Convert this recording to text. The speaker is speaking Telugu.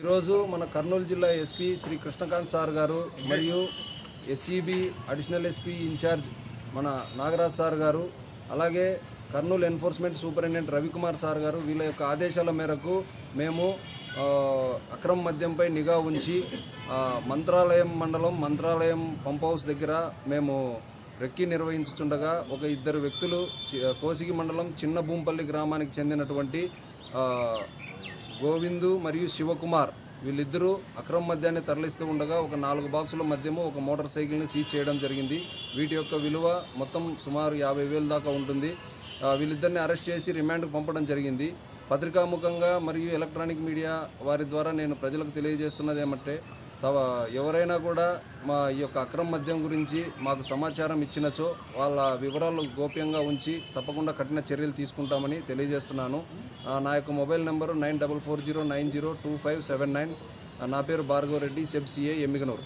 ఈరోజు మన కర్నూలు జిల్లా ఎస్పీ శ్రీ కృష్ణకాంత్ సార్ గారు మరియు ఎస్సీబీ అడిషనల్ ఎస్పీ ఇన్ఛార్జ్ మన నాగరాజ్ సార్ గారు అలాగే Kurnool enforcement superintendent Ravikumar sir గారు వీళ్ళ యొక్క ఆదేశాల మేరకు మేము అక్రమ మద్యంపై నిఘా ఉంచి మంత్రాలయం మండలం మంత్రాలయం పంప్ హౌస్ దగ్గర మేము రెక్కి నిర్వహించుతుండగా ఒక ఇద్దరు వ్యక్తులు కోసిగి మండలం చిన్న భూంపల్లి గ్రామానికి చెందినటువంటి గోవిందు మరియు శివకుమార్ వీళ్ళిద్దరూ అక్రమ మద్యాన్ని తరలిస్తూ ఉండగా ఒక నాలుగు బాక్సుల మద్యము ఒక మోటార్ సైకిల్ని సీజ్ చేయడం జరిగింది. వీటి యొక్క విలువ మొత్తం సుమారు యాభై వేల దాకా ఉంటుంది. వీళ్ళిద్దరిని అరెస్ట్ చేసి రిమాండ్కు పంపడం జరిగింది. పత్రికాముఖంగా మరియు ఎలక్ట్రానిక్ మీడియా వారి ద్వారా నేను ప్రజలకు తెలియజేస్తున్నది ఏమంటే తవ ఎవరైనా కూడా మా ఈ యొక్క అక్రమ మద్యం గురించి మాకు సమాచారం ఇచ్చినచో వాళ్ళ వివరాలు గోప్యంగా ఉంచి తప్పకుండా కఠిన చర్యలు తీసుకుంటామని తెలియజేస్తున్నాను. నా యొక్క mobile number nine double four zero nine zero two five seven nine. నా పేరు భార్గవరెడ్డి సెబ్ సిఏ ఎమ్మిగనూరు.